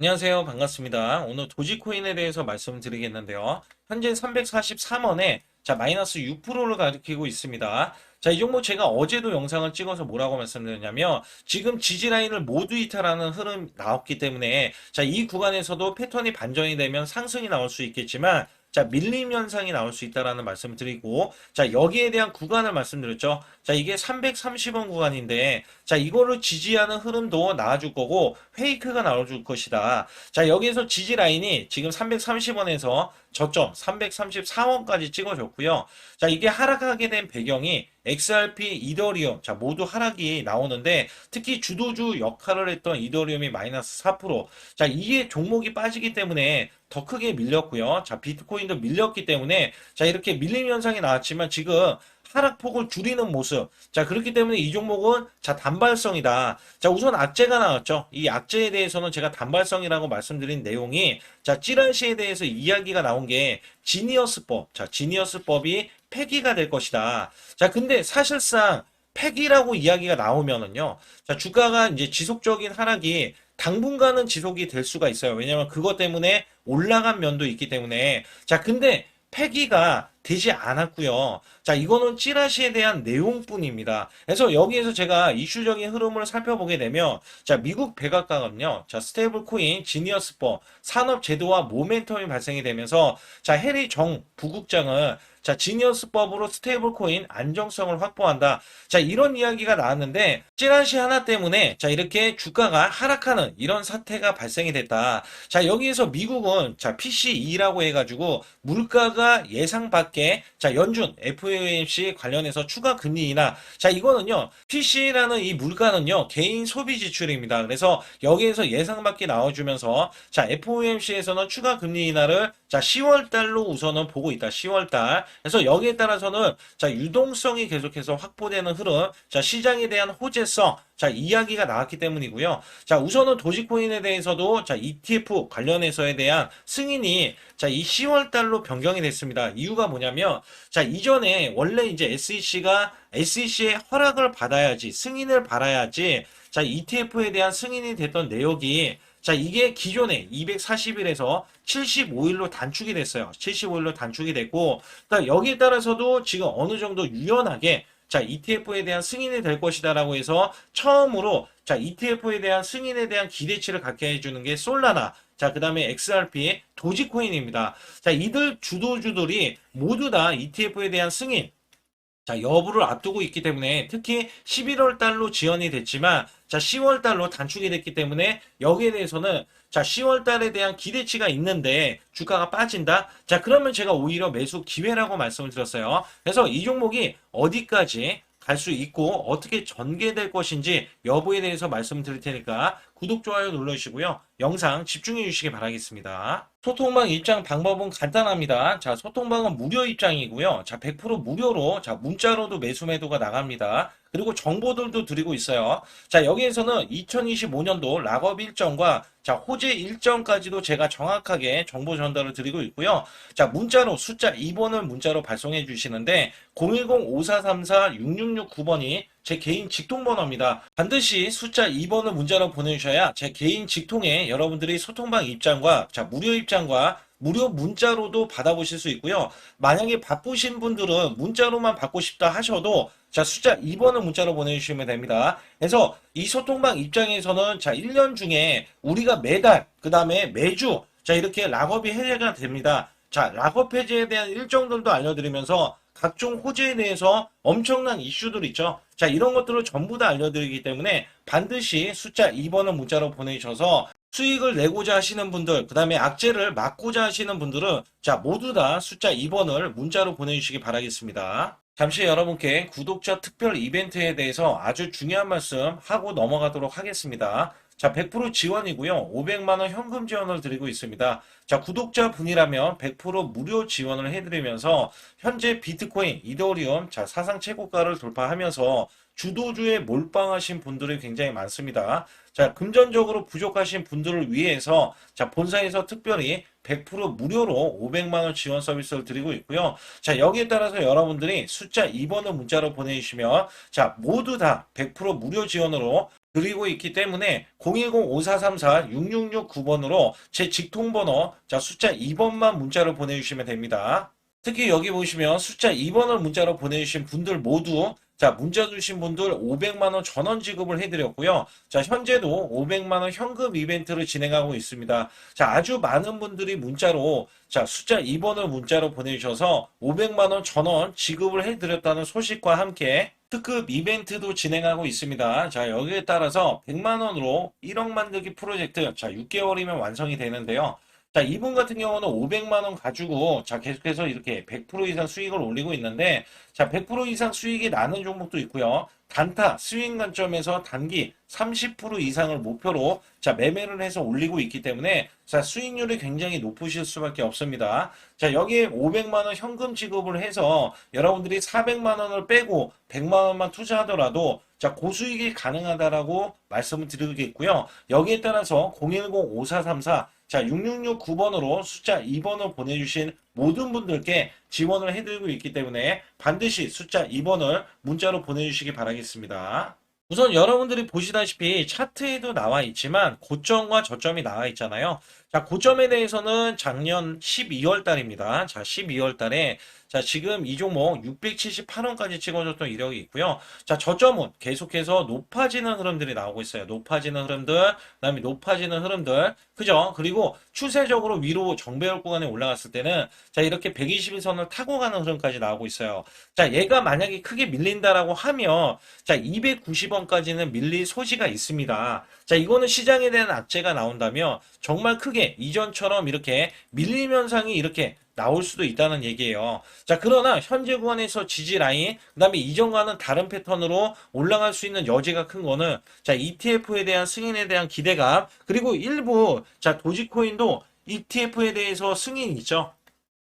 안녕하세요. 반갑습니다. 오늘 도지코인에 대해서 말씀드리겠는데요. 현재 343원에 자, 마이너스 6%를 가리키고 있습니다. 자, 이 종목 제가 어제도 영상을 찍어서 뭐라고 말씀드렸냐면 지금 지지라인을 모두 이탈하는 흐름 나왔기 때문에 자, 이 구간에서도 패턴이 반전이 되면 상승이 나올 수 있겠지만 자, 밀림 현상이 나올 수 있다라는 말씀을 드리고, 자, 여기에 대한 구간을 말씀드렸죠. 자, 이게 330원 구간인데, 자, 이거를 지지하는 흐름도 나와줄 거고, 페이크가 나와줄 것이다. 자, 여기에서 지지 라인이 지금 330원에서 저점 334원까지 찍어줬고요. 자, 이게 하락하게 된 배경이 XRP, 이더리움, 자, 모두 하락이 나오는데, 특히 주도주 역할을 했던 이더리움이 마이너스 4%. 자, 이게 종목이 빠지기 때문에 더 크게 밀렸고요. 자, 비트코인도 밀렸기 때문에, 자, 이렇게 밀림 현상이 나왔지만 지금 하락폭을 줄이는 모습. 자, 그렇기 때문에 이 종목은 자, 단발성이다. 자, 우선 악재가 나왔죠. 이 악재에 대해서는 제가 단발성이라고 말씀드린 내용이 자, 찌라시에 대해서 이야기가 나온 게 지니어스법. 자, 지니어스법이 폐기가 될 것이다. 자, 근데 사실상 폐기라고 이야기가 나오면은요. 자, 주가가 이제 지속적인 하락이 당분간은 지속이 될 수가 있어요. 왜냐하면 그것 때문에 올라간 면도 있기 때문에. 자, 근데 폐기가 되지 않았고요. 자, 이거는 찌라시에 대한 내용뿐입니다. 그래서 여기에서 제가 이슈적인 흐름을 살펴보게 되면 자, 미국 백악관은요. 자, 스테이블 코인 지니어스법 산업 제도와 모멘텀이 발생이 되면서 자, 해리 정 부국장은 자, 지니어스법으로 스테이블 코인 안정성을 확보한다. 자, 이런 이야기가 나왔는데 찌라시 하나 때문에 자, 이렇게 주가가 하락하는 이런 사태가 발생이 됐다. 자, 여기에서 미국은 자, PCE라고 해 가지고 물가가 예상 밖에 자, 연준 FOMC 관련해서 추가 금리 인하. 자, 이거는요. PC라는 이 물가는요. 개인 소비 지출입니다. 그래서 여기에서 예상 밖에 나와 주면서 자, FOMC에서는 추가 금리 인하를 자, 10월 달로 우선은 보고 있다. 10월 달. 그래서 여기에 따라서는 자, 유동성이 계속해서 확보되는 흐름, 자, 시장에 대한 호재성, 자, 이야기가 나왔기 때문이고요. 자, 우선은 도지코인에 대해서도 자, ETF 관련해서에 대한 승인이 자, 이 10월 달로 변경이 됐습니다. 이유가 뭐냐면 자, 이전에 원래 이제 SEC가 SEC의 허락을 받아야지, 승인을 받아야지 자, ETF에 대한 승인이 됐던 내역이 자, 이게 기존에 240일에서 75일로 단축이 됐어요. 75일로 단축이 됐고, 그러니까 여기에 따라서도 지금 어느 정도 유연하게 자, ETF에 대한 승인이 될 것이다라고 해서 처음으로 자, ETF에 대한 승인에 대한 기대치를 갖게 해주는 게 솔라나, 자, 그 다음에 XRP, 도지코인입니다. 자, 이들 주도주들이 모두 다 ETF에 대한 승인, 자, 여부를 앞두고 있기 때문에 특히 11월 달로 지연이 됐지만 자, 10월 달로 단축이 됐기 때문에 여기에 대해서는 자, 10월 달에 대한 기대치가 있는데 주가가 빠진다? 자, 그러면 제가 오히려 매수 기회라고 말씀을 드렸어요. 그래서 이 종목이 어디까지 갈 수 있고 어떻게 전개될 것인지 여부에 대해서 말씀드릴 테니까 구독, 좋아요 눌러주시고요. 영상 집중해 주시기 바라겠습니다. 소통방 입장 방법은 간단합니다. 자, 소통방은 무료 입장이고요. 자, 100% 무료로, 자, 문자로도 매수 매도가 나갑니다. 그리고 정보들도 드리고 있어요. 자, 여기에서는 2025년도 락업 일정과 자, 호재 일정까지도 제가 정확하게 정보 전달을 드리고 있고요. 자, 문자로 숫자 2번을 문자로 발송해 주시는데 010-5434-6669번이 제 개인 직통 번호입니다. 반드시 숫자 2번을 문자로 보내주셔야 제 개인 직통에 여러분들이 소통방 입장과 자 무료 입장과 무료 문자로도 받아보실 수 있고요. 만약에 바쁘신 분들은 문자로만 받고 싶다 하셔도 자 숫자 2번을 문자로 보내주시면 됩니다. 그래서 이 소통방 입장에서는 자 1년 중에 우리가 매달 그 다음에 매주 자 이렇게 락업이 해제가 됩니다. 자 락업 해제에 대한 일정들도 알려드리면서 각종 호재에 대해서 엄청난 이슈들 있죠. 자, 이런 것들을 전부 다 알려드리기 때문에 반드시 숫자 2번을 문자로 보내주셔서 수익을 내고자 하시는 분들, 그 다음에 악재를 막고자 하시는 분들은 자, 모두 다 숫자 2번을 문자로 보내주시기 바라겠습니다. 잠시 여러분께 구독자 특별 이벤트에 대해서 아주 중요한 말씀 하고 넘어가도록 하겠습니다. 자, 100% 지원이고요. 500만원 현금 지원을 드리고 있습니다. 자, 구독자 분이라면 100% 무료 지원을 해드리면서 현재 비트코인, 이더리움, 자, 사상 최고가를 돌파하면서 주도주에 몰빵하신 분들이 굉장히 많습니다. 자, 금전적으로 부족하신 분들을 위해서 자, 본사에서 특별히 100% 무료로 500만 원 지원 서비스를 드리고 있고요. 자, 여기에 따라서 여러분들이 숫자 2번을 문자로 보내 주시면 자, 모두 다 100% 무료 지원으로 드리고 있기 때문에 010-5434-6669번으로 제 직통번호 자 숫자 2번만 문자로 보내주시면 됩니다. 특히 여기 보시면 숫자 2번을 문자로 보내주신 분들 모두 자 문자 주신 분들 500만원 전원 지급을 해드렸고요. 자 현재도 500만원 현금 이벤트를 진행하고 있습니다. 자 아주 많은 분들이 문자로 자 숫자 2번을 문자로 보내주셔서 500만원 전원 지급을 해드렸다는 소식과 함께 특급 이벤트도 진행하고 있습니다. 자, 여기에 따라서 100만 원으로 1억 만들기 프로젝트, 자, 6개월이면 완성이 되는데요. 자, 이분 같은 경우는 500만 원 가지고, 자, 계속해서 이렇게 100% 이상 수익을 올리고 있는데, 자, 100% 이상 수익이 나는 종목도 있고요. 단타, 스윙 관점에서 단기 30% 이상을 목표로, 자, 매매를 해서 올리고 있기 때문에, 자, 수익률이 굉장히 높으실 수밖에 없습니다. 자, 여기에 500만 원 현금 지급을 해서 여러분들이 400만 원을 빼고 100만 원만 투자하더라도 자, 고수익이 가능하다라고 말씀을 드리겠고요. 여기에 따라서 010-5434 자, 6669번으로 숫자 2번을 보내주신 모든 분들께 지원을 해드리고 있기 때문에 반드시 숫자 2번을 문자로 보내주시기 바라겠습니다. 우선 여러분들이 보시다시피 차트에도 나와 있지만 고점과 저점이 나와 있잖아요. 자, 고점에 대해서는 작년 12월 달입니다. 자, 12월 달에 자, 지금 이 종목 678원까지 찍어줬던 이력이 있고요. 자, 저점은 계속해서 높아지는 흐름들이 나오고 있어요. 높아지는 흐름들, 그다음에 높아지는 흐름들. 그죠? 그리고 추세적으로 위로 정배열 구간에 올라갔을 때는 자, 이렇게 121선을 타고 가는 흐름까지 나오고 있어요. 자, 얘가 만약에 크게 밀린다라고 하면 자, 290원까지는 밀릴 소지가 있습니다. 자, 이거는 시장에 대한 악재가 나온다면 정말 크게 이전처럼 이렇게 밀림 현상이 이렇게 나올 수도 있다는 얘기예요. 자, 그러나 현재 구간에서 지지 라인, 그 다음에 이전과는 다른 패턴으로 올라갈 수 있는 여지가 큰 거는, 자, ETF에 대한 승인에 대한 기대감, 그리고 일부, 자, 도지코인도 ETF에 대해서 승인이 있죠.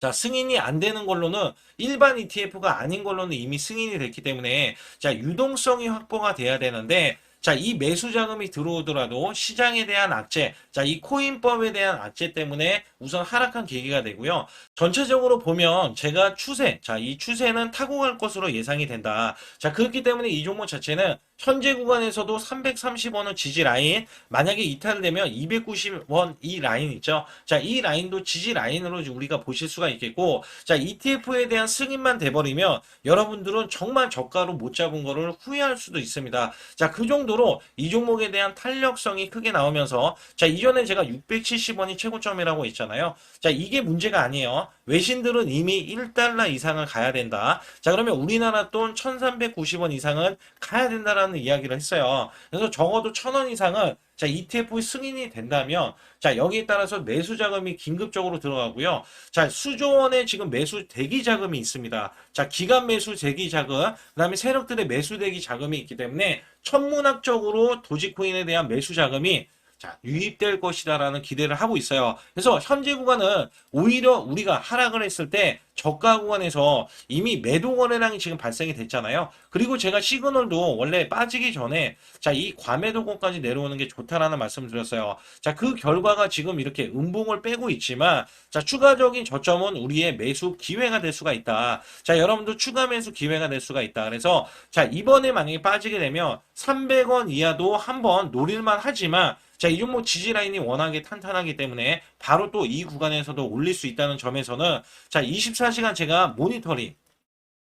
자, 승인이 안 되는 걸로는 일반 ETF가 아닌 걸로는 이미 승인이 됐기 때문에 자, 유동성이 확보가 돼야 되는데 자, 이 매수 자금이 들어오더라도 시장에 대한 악재, 자, 이 코인법에 대한 악재 때문에 우선 하락한 계기가 되고요. 전체적으로 보면 제가 추세, 자, 이 추세는 타고 갈 것으로 예상이 된다. 자, 그렇기 때문에 이 종목 자체는 현재 구간에서도 330원은 지지 라인, 만약에 이탈되면 290원 이 라인 있죠. 자, 이 라인도 지지 라인으로 우리가 보실 수가 있겠고, 자, ETF에 대한 승인만 돼버리면 여러분들은 정말 저가로 못 잡은 거를 후회할 수도 있습니다. 자, 그 정도로 이 종목에 대한 탄력성이 크게 나오면서, 자, 이전에 제가 670원이 최고점이라고 했잖아요. 자, 이게 문제가 아니에요. 외신들은 이미 1달러 이상을 가야 된다. 자, 그러면 우리나라 돈 1390원 이상은 가야 된다라는 이야기를 했어요. 그래서 적어도 1000원 이상은 자, ETF 승인이 된다면 자, 여기에 따라서 매수 자금이 긴급적으로 들어가고요. 자, 수조 원의 지금 매수 대기 자금이 있습니다. 자, 기간 매수 대기 자금, 그 다음에 세력들의 매수 대기 자금이 있기 때문에 천문학적으로 도지코인에 대한 매수 자금이 자, 유입될 것이다라는 기대를 하고 있어요. 그래서 현재 구간은 오히려 우리가 하락을 했을 때 저가 구간에서 이미 매도 거래량이 지금 발생이 됐잖아요. 그리고 제가 시그널도 원래 빠지기 전에 자, 이 과매도권까지 내려오는 게 좋다라는 말씀을 드렸어요. 자, 그 결과가 지금 이렇게 음봉을 빼고 있지만 자, 추가적인 저점은 우리의 매수 기회가 될 수가 있다. 자, 여러분도 추가 매수 기회가 될 수가 있다. 그래서 자, 이번에 만약에 빠지게 되면 300원 이하도 한번 노릴만 하지만 자, 이 종목 지지 라인이 워낙에 탄탄하기 때문에 바로 또 이 구간에서도 올릴 수 있다는 점에서는 자, 24시간 제가 모니터링,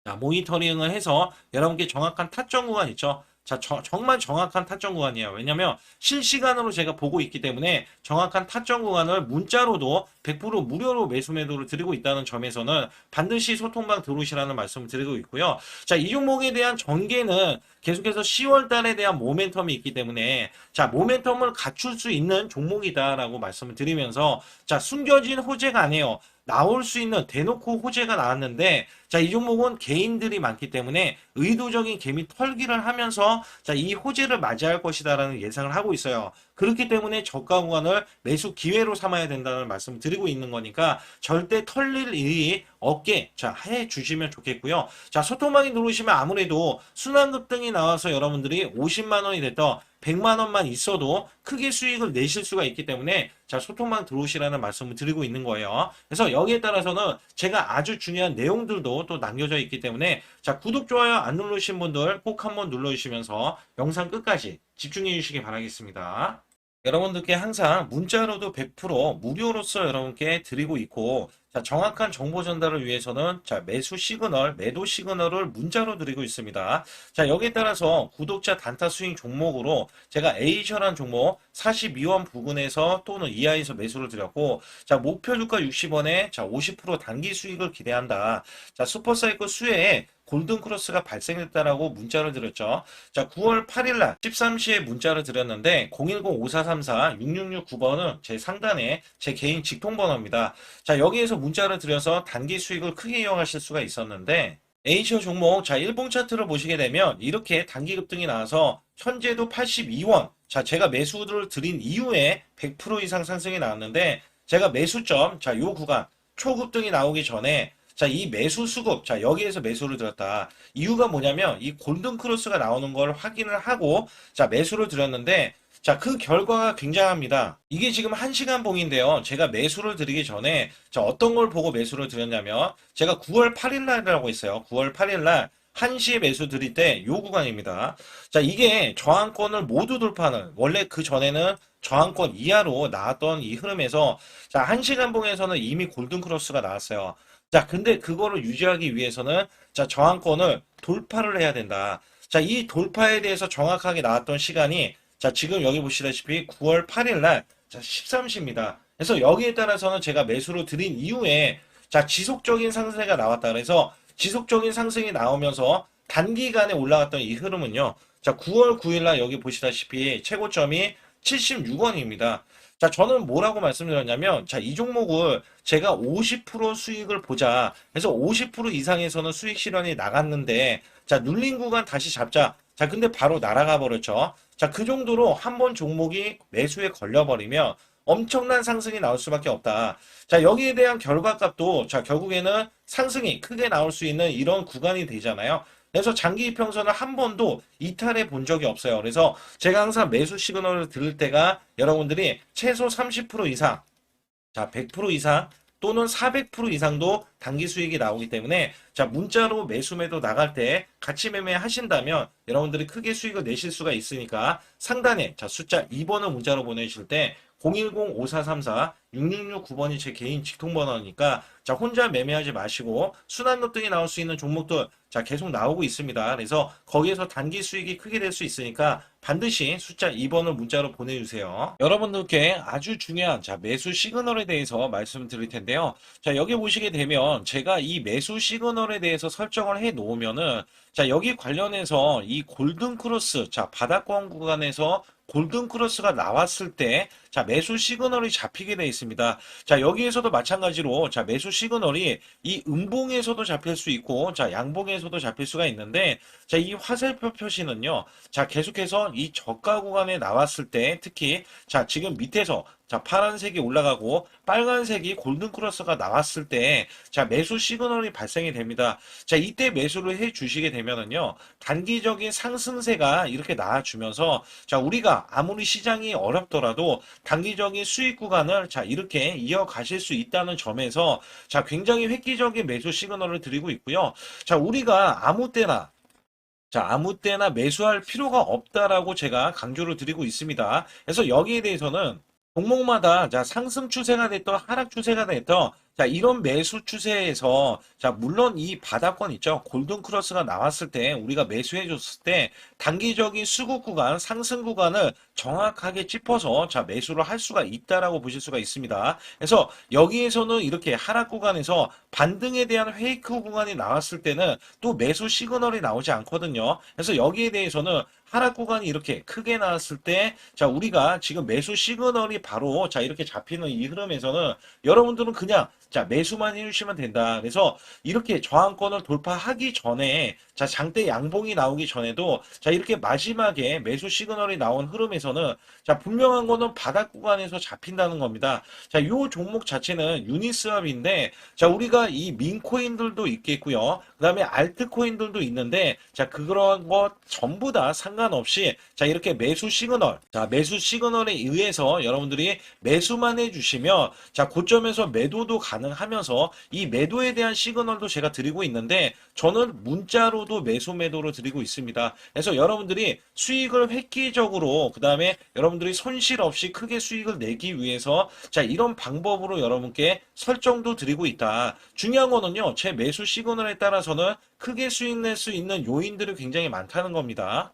자, 모니터링을 해서 여러분께 정확한 타점 구간 있죠. 자, 저- 정말 정확한 타점 구간이에요. 왜냐면 실시간으로 제가 보고 있기 때문에 정확한 타점 구간을 문자로도 100% 무료로 매수 매도를 드리고 있다는 점에서는 반드시 소통방 들어오시라는 말씀을 드리고 있고요. 자, 이 종목에 대한 전개는 계속해서 10월 달에 대한 모멘텀이 있기 때문에 자, 모멘텀을 갖출 수 있는 종목이다라고 말씀을 드리면서 자, 숨겨진 호재가 아니에요. 나올 수 있는 대놓고 호재가 나왔는데 자, 이 종목은 개인들이 많기 때문에 의도적인 개미 털기를 하면서 자, 이 호재를 맞이할 것이다라는 예상을 하고 있어요. 그렇기 때문에 저가 구간을 매수 기회로 삼아야 된다는 말씀을 드리고 있는 거니까 절대 털릴 일이 없게 자, 해 주시면 좋겠고요. 자, 소통방에 들어오시면 아무래도 순환급 등이 나와서 여러분들이 50만 원이 됐던 100만 원만 있어도 크게 수익을 내실 수가 있기 때문에 자, 소통방 들어오시라는 말씀을 드리고 있는 거예요. 그래서 여기에 따라서는 제가 아주 중요한 내용들도 또 남겨져 있기 때문에 자, 구독, 좋아요 안 누르신 분들 꼭 한번 눌러주시면서 영상 끝까지 집중해 주시기 바라겠습니다. 여러분들께 항상 문자로도 100% 무료로서 여러분께 드리고 있고 자, 정확한 정보 전달을 위해서는 자, 매수 시그널, 매도 시그널을 문자로 드리고 있습니다. 자, 여기에 따라서 구독자 단타 스윙 종목으로 제가 A셔란 종목 42원 부근에서 또는 이하에서 매수를 드렸고 자, 목표 주가 60원에 자, 50% 단기 수익을 기대한다. 자, 슈퍼사이클 수혜에 골든 크로스가 발생했다라고 문자를 드렸죠. 자, 9월 8일 날 13시에 문자를 드렸는데 010-5434-6669번은 제 상단에 제 개인 직통 번호입니다. 자, 여기에서 문자를 드려서 단기 수익을 크게 이용하실 수가 있었는데 A셔 종목 자, 일봉 차트를 보시게 되면 이렇게 단기 급등이 나와서 현재도 82원. 자, 제가 매수를 드린 이후에 100% 이상 상승이 나왔는데 제가 매수점 자, 요 구간 초급등이 나오기 전에 자, 이 매수 수급, 자, 여기에서 매수를 들었다. 이유가 뭐냐면, 이 골든 크로스가 나오는 걸 확인을 하고, 자, 매수를 들였는데, 자, 그 결과가 굉장합니다. 이게 지금 1시간 봉인데요. 제가 매수를 드리기 전에, 자, 어떤 걸 보고 매수를 드렸냐면, 제가 9월 8일 날이라고 있어요. 9월 8일 날, 1시에 매수 드릴 때 요 구간입니다. 자, 이게 저항권을 모두 돌파하는, 원래 그 전에는 저항권 이하로 나왔던 이 흐름에서, 자, 1시간 봉에서는 이미 골든 크로스가 나왔어요. 자, 근데 그거를 유지하기 위해서는 자, 저항권을 돌파를 해야 된다. 자, 이 돌파에 대해서 정확하게 나왔던 시간이 자, 지금 여기 보시다시피 9월 8일 날 자, 13시입니다. 그래서 여기에 따라서는 제가 매수를 드린 이후에 자, 지속적인 상승세가 나왔다. 그래서 지속적인 상승이 나오면서 단기간에 올라갔던 이 흐름은요. 자, 9월 9일 날 여기 보시다시피 최고점이 76원입니다. 자, 저는 뭐라고 말씀드렸냐면, 자, 이 종목을 제가 50% 수익을 보자. 그래서 50% 이상에서는 수익 실현이 나갔는데, 자, 눌린 구간 다시 잡자. 자, 근데 바로 날아가 버렸죠. 자, 그 정도로 한 번 종목이 매수에 걸려버리면 엄청난 상승이 나올 수밖에 없다. 자, 여기에 대한 결과값도, 자, 결국에는 상승이 크게 나올 수 있는 이런 구간이 되잖아요. 그래서 장기 이평선을 한 번도 이탈해 본 적이 없어요. 그래서 제가 항상 매수 시그널을 들을 때가 여러분들이 최소 30% 이상, 자, 100% 이상 또는 400% 이상도 단기 수익이 나오기 때문에 자, 문자로 매수 매도 나갈 때 같이 매매 하신다면 여러분들이 크게 수익을 내실 수가 있으니까 상단에 자, 숫자 2번을 문자로 보내실 때 010-5434-6669번이 제 개인 직통번호니까 자 혼자 매매하지 마시고 순환로 등이 나올 수 있는 종목들 자 계속 나오고 있습니다. 그래서 거기에서 단기 수익이 크게 될 수 있으니까 반드시 숫자 2번을 문자로 보내주세요. 여러분들께 아주 중요한 자 매수 시그널에 대해서 말씀드릴 텐데요. 자 여기 보시게 되면 제가 이 매수 시그널에 대해서 설정을 해 놓으면은 자 여기 관련해서 이 골든 크로스 자 바닥권 구간에서 골든 크로스가 나왔을 때, 자, 매수 시그널이 잡히게 되어 있습니다. 자, 여기에서도 마찬가지로, 자, 매수 시그널이 이 음봉에서도 잡힐 수 있고, 자, 양봉에서도 잡힐 수가 있는데, 자, 이 화살표 표시는요, 자, 계속해서 이 저가 구간에 나왔을 때, 특히, 자, 지금 밑에서, 자, 파란색이 올라가고 빨간색이 골든 크로스가 나왔을 때, 자, 매수 시그널이 발생이 됩니다. 자, 이때 매수를 해 주시게 되면은요, 단기적인 상승세가 이렇게 나와 주면서, 자, 우리가 아무리 시장이 어렵더라도 단기적인 수익 구간을 자, 이렇게 이어 가실 수 있다는 점에서, 자, 굉장히 획기적인 매수 시그널을 드리고 있고요. 자, 우리가 아무 때나 자, 아무 때나 매수할 필요가 없다라고 제가 강조를 드리고 있습니다. 그래서 여기에 대해서는 종목마다 자 상승 추세가 됐던 하락 추세가 됐던 자 이런 매수 추세에서 자 물론 이 바닥권 있죠. 골든 크로스가 나왔을 때 우리가 매수해 줬을 때 단기적인 수급 구간 상승 구간을 정확하게 짚어서 자 매수를 할 수가 있다라고 보실 수가 있습니다 그래서 여기에서는 이렇게 하락 구간에서 반등에 대한 페이크 구간이 나왔을 때는 또 매수 시그널이 나오지 않거든요 그래서 여기에 대해서는 하락 구간이 이렇게 크게 나왔을 때, 자, 우리가 지금 매수 시그널이 바로, 자, 이렇게 잡히는 이 흐름에서는 여러분들은 그냥, 자, 매수만 해주시면 된다. 그래서 이렇게 저항권을 돌파하기 전에, 자, 장대 양봉이 나오기 전에도, 자, 이렇게 마지막에 매수 시그널이 나온 흐름에서 는, 자, 분명한 거는 바닥 구간에서 잡힌다는 겁니다. 자, 요 종목 자체는 유니스왑인데, 자, 우리가 이 민코인들도 있겠고요. 그 다음에 알트코인들도 있는데, 자, 그런 것 전부 다 상관 상관없이 자 이렇게 매수 시그널 자 매수 시그널에 의해서 여러분들이 매수만 해주시면 자 고점에서 매도도 가능하면서 이 매도에 대한 시그널도 제가 드리고 있는데 저는 문자로도 매수 매도로 드리고 있습니다. 그래서 여러분들이 수익을 획기적으로 그 다음 에 여러분들이 손실 없이 크게 수익을 내기 위해서 자 이런 방법으로 여러분께 설정도 드리고 있다. 중요한 거는요 제 매수 시그널에 따라서는 크게 수익 낼 수 있는 요인들이 굉장히 많다는 겁니다.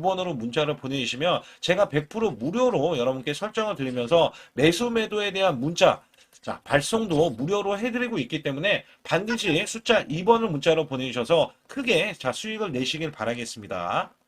번으로 문자를 보내주시면 제가 100% 무료로 여러분께 설정을 드리면서 매수 매도에 대한 문자 자, 발송도 무료로 해드리고 있기 때문에 반드시 숫자 2번을 문자로 보내주셔서 크게 자 수익을 내시길 바라겠습니다.